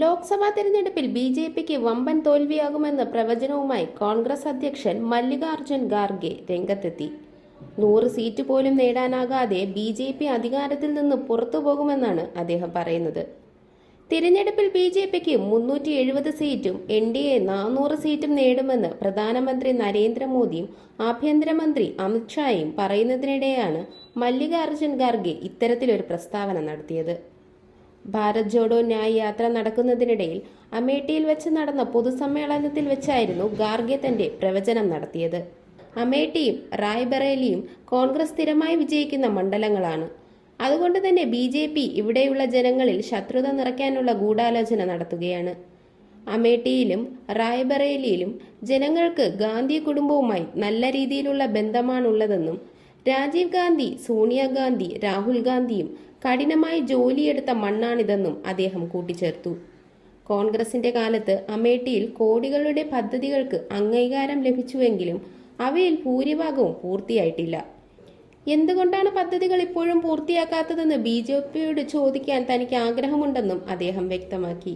ലോക്സഭാ തെരഞ്ഞെടുപ്പിൽ B J പിക്ക് വമ്പൻ തോൽവിയാകുമെന്ന പ്രവചനവുമായി കോൺഗ്രസ് അധ്യക്ഷൻ മല്ലികാർജുൻ ഖാർഗെ രംഗത്തെത്തി. നൂറ് സീറ്റ് പോലും നേടാനാകാതെ ബി ജെ പി അധികാരത്തിൽ നിന്ന് പുറത്തു പോകുമെന്നാണ് അദ്ദേഹം പറയുന്നത്. തിരഞ്ഞെടുപ്പിൽ ബി ജെ പിക്ക് മുന്നൂറ്റി എഴുപത് സീറ്റും എൻ ഡി എ നാനൂറ് സീറ്റും നേടുമെന്ന് പ്രധാനമന്ത്രി നരേന്ദ്രമോദിയും ആഭ്യന്തരമന്ത്രി അമിത്ഷായും പറയുന്നതിനിടെയാണ് മല്ലികാർജുൻ ഖാർഗെ ഇത്തരത്തിലൊരു പ്രസ്താവന നടത്തിയത്. ഭാരത് ജോഡോ ന്യായ് യാത്ര നടക്കുന്നതിനിടയിൽ അമേഠിയിൽ വെച്ച് നടന്ന പൊതുസമ്മേളനത്തിൽ വെച്ചായിരുന്നു ഗാർഗെ തന്റെ പ്രവചനം നടത്തിയത്. അമേഠിയും റായ്ബറേലിയും കോൺഗ്രസ് സ്ഥിരമായി വിജയിക്കുന്ന മണ്ഡലങ്ങളാണ്. അതുകൊണ്ട് തന്നെ ബി ജെ പി ഇവിടെയുള്ള ജനങ്ങളിൽ ശത്രുത നിറയ്ക്കാനുള്ള ഗൂഢാലോചന നടത്തുകയാണ്. അമേഠിയിലും റായ്ബറേലിയിലും ജനങ്ങൾക്ക് ഗാന്ധി കുടുംബവുമായി നല്ല രീതിയിലുള്ള ബന്ധമാണുള്ളതെന്നും രാജീവ് ഗാന്ധി സോണിയാഗാന്ധി രാഹുൽ ഗാന്ധിയും കഠിനമായി ജോലിയെടുത്ത മണ്ണാണിതെന്നും അദ്ദേഹം കൂട്ടിച്ചേർത്തു. കോൺഗ്രസിന്റെ കാലത്ത് അമേഠിയിൽ കോടികളുടെ പദ്ധതികൾക്ക് അംഗീകാരം ലഭിച്ചുവെങ്കിലും അവയിൽ ഭൂരിഭാഗവും പൂർത്തിയായിട്ടില്ല. എന്തുകൊണ്ടാണ് പദ്ധതികൾ ഇപ്പോഴും പൂർത്തിയാക്കാത്തതെന്ന് ബി ജെ പിയോട് ചോദിക്കാൻ തനിക്ക് ആഗ്രഹമുണ്ടെന്നും അദ്ദേഹം വ്യക്തമാക്കി.